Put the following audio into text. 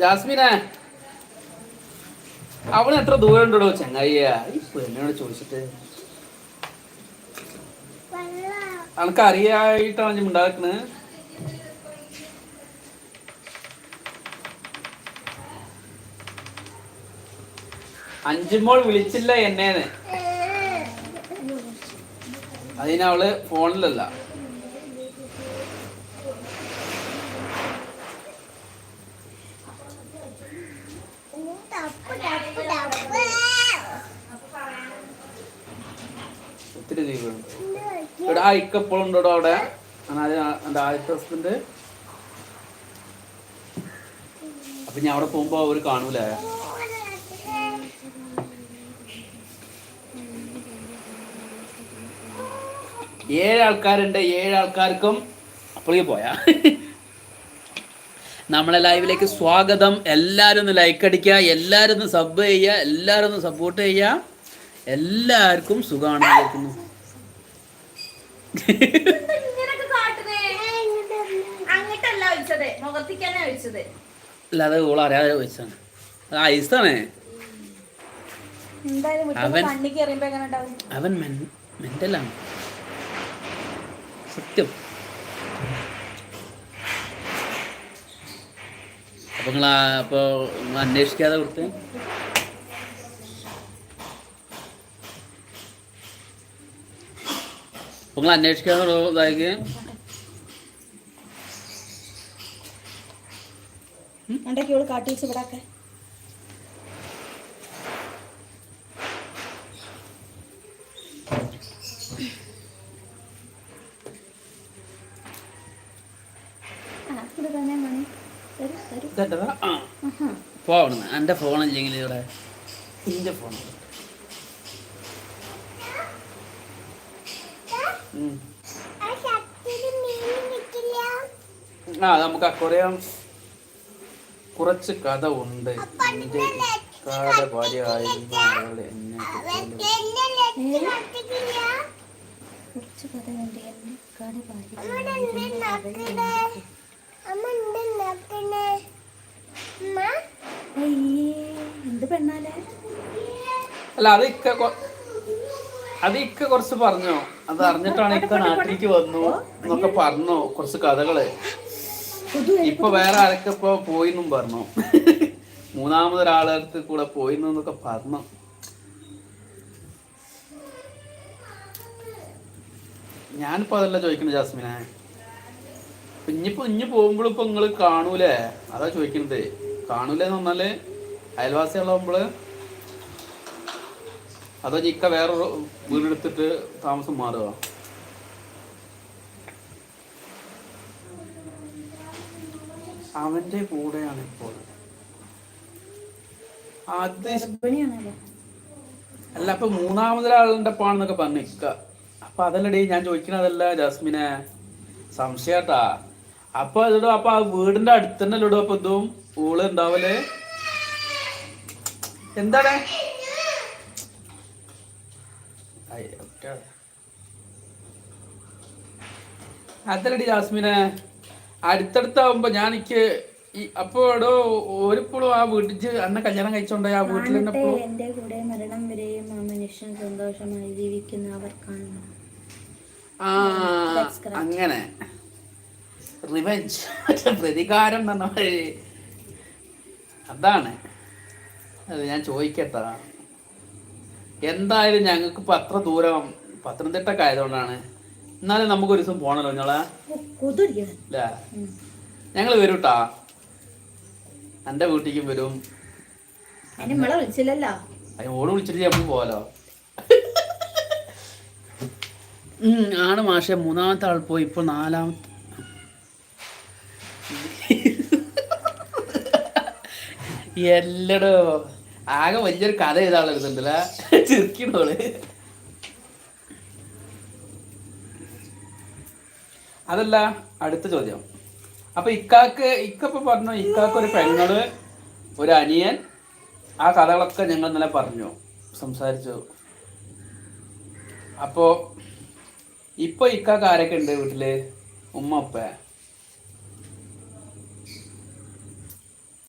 ജാസ്മിനെ. അവന് എത്ര ദൂരം ഉണ്ടോ ചങ്ങായിയാ? ഈ ചോദിച്ചിട്ട്. അനക്ക് അറിയായിട്ടാണ് ഞാൻ ഉണ്ടാക്കുന്നത് അഞ്ചുമോൾ വിളിച്ചില്ല എന്നേന്ന്. അതിനവൾ ഫോണിലല്ല. ദീപമുണ്ട് ഇവിടെ ആ എപ്പോഴും ഉണ്ടോ അവിടെ? എന്റെ ആദ്യത്തെ ഹസ്ബൻഡ് അപ്പൊ ഞാൻ അവിടെ പോകുമ്പോ അവർ കാണൂലേ? ഏഴ് ആൾക്കാരുണ്ട് ഏഴ് ആൾക്കാർക്കും അപ്പോഴേ പോയാ. നമ്മളെ ലൈവിലേക്ക് സ്വാഗതം. എല്ലാവരും ഒന്ന് ലൈക്ക് അടിക്കുക എല്ലാവരും ഒന്ന് സബ് ചെയ്യുക എല്ലാവരും ഒന്ന് സപ്പോർട്ട് ചെയ്യുക. എല്ലാവർക്കും സുഖമാണ് കേൾക്കുന്നു അല്ലാതെ ഓൾ അറിയാതെ ചോദിച്ചാണ് അത് ഐസാണ്. അവൻ- അവൻ മെന്റലാണ് സത്യം. അപ്പൊ നിങ്ങൾ അപ്പൊ അന്വേഷിക്കാതെ കൊടുത്ത്? നിങ്ങൾ അന്വേഷിക്കാതെ ഇതാക്കി എന്തൊക്കെ ഇവൾ കാട്ടി വെച്ച് ഇവിടാക്കെ പോകണം എന്റെ ഫോണില്ലെങ്കിൽ ഇവിടെ. എന്റെ ഫോൺ ആ നമുക്ക് അക്കുറയാം കുറച്ച് കഥ ഉണ്ട്. എന്റെ ഇക്കാടെ ഭാര്യ ആയിരുന്ന അവൾ എന്നെ കുറച്ച് കഥ ഉണ്ട് അയ്യേ എന്ത് പെണ്ണാലേ അല്ല അത് ഇക്ക അത് ഇക്ക കുറച്ച് പറഞ്ഞോ? അത് അറിഞ്ഞിട്ടാണ് ഇക്ക നാട്ടിലേക്ക് വന്നു എന്നൊക്കെ പറഞ്ഞു? കുറച്ച് കഥകൾ. ഇപ്പൊ വേറെ ആരൊക്കെ ഇപ്പൊ പോയിന്നും പറഞ്ഞു? മൂന്നാമതൊരാളടുത്ത് കൂടെ പോയിന്നു എന്നൊക്കെ പറഞ്ഞു? ഞാനിപ്പോ അതല്ല ചോദിക്കുന്നത് ജാസ്മിനെ. ഇനിയിപ്പോ ഇഞ്ഞി പോകുമ്പോഴും ഇപ്പൊ നിങ്ങൾ കാണൂലേ? അതാ ചോദിക്കുന്നത് കാണൂലെന്ന് പറഞ്ഞാൽ അയൽവാസികളാകുമ്പോൾ അതോ ഇക്ക വേറൊരു വീടെടുത്തിട്ട് താമസം മാറുക അവന്റെ കൂടെയാണ് ഇപ്പോൾ. അല്ല അപ്പൊ മൂന്നാമതൊരാളുടെ പാണെന്നൊക്കെ പറഞ്ഞു ഇക്ക. അപ്പൊ അതല്ലടി ഞാൻ ചോദിക്കണതല്ല ജാസ്മിനെ. സംശയട്ടാ. അപ്പൊ അതിടോ അപ്പൊ ആ വീടിന്റെ അടുത്തന്നെ ഇടോ അപ്പൊ ഇതും ഊൾ ഉണ്ടാവൽ? എന്താണ്. അതല്ലടി ജാസ്മിനെ. അടുത്തടുത്താവുമ്പോ ഞാൻ എനിക്ക് അപ്പൊ എടോ ഒരിപ്പോഴും ആ വീട്ടിൽ അന്നെ കല്യാണം കഴിച്ചോണ്ടോ? ആ വീട്ടിൽ തന്നെ എന്റെ കൂടെ മരണം വരെയും ആ മനുഷ്യൻ സന്തോഷമായി ജീവിക്കുന്ന അവർ കാണണം ആ അങ്ങനെ. റിവെഞ്ച് പ്രതികാരം എന്ന് പറഞ്ഞ അതാണ്. അത് ഞാൻ ചോദിക്കട്ടാ. എന്തായാലും ഞങ്ങൾക്ക് ഇപ്പൊ അത്ര ദൂരം പത്തനംതിട്ടൊക്കെ ആയതുകൊണ്ടാണ്. എന്നാലും നമുക്ക് ഒരു ദിവസം പോണല്ലോ ഞങ്ങളെ. ഞങ്ങൾ ഞങ്ങൾ വരും കേട്ടാ എന്റെ വീട്ടിലേക്കും വരും. വിളിച്ചില്ലല്ലോ. ഓട് വിളിച്ചിട്ട് നമുക്ക് പോവാലോ. ആണ് മാഷെ മൂന്നാമത്തെ ആൾ പോയി ഇപ്പൊ നാലാമത്തെ എല്ലടോ. ആകെ വലിയൊരു കഥ എഴുതാനുള്ള എടുത്തിട്ടുണ്ടല്ലേ ചിരിക്കണോൾ. അതല്ല അടുത്ത ചോദ്യം. അപ്പൊ ഇക്കാക്ക് ഇക്കപ്പൊ പറഞ്ഞു ഇക്കാക്ക് ഒരു പെങ്ങൾ ഒരു അനിയൻ ആ കഥകളൊക്കെ ഞങ്ങൾ ഇന്നലെ പറഞ്ഞു സംസാരിച്ചു. അപ്പോ ഇപ്പൊ ഇക്കാക്ക് ആരൊക്കെ ഉണ്ട് വീട്ടിൽ? ഉമ്മ ഉപ്പ.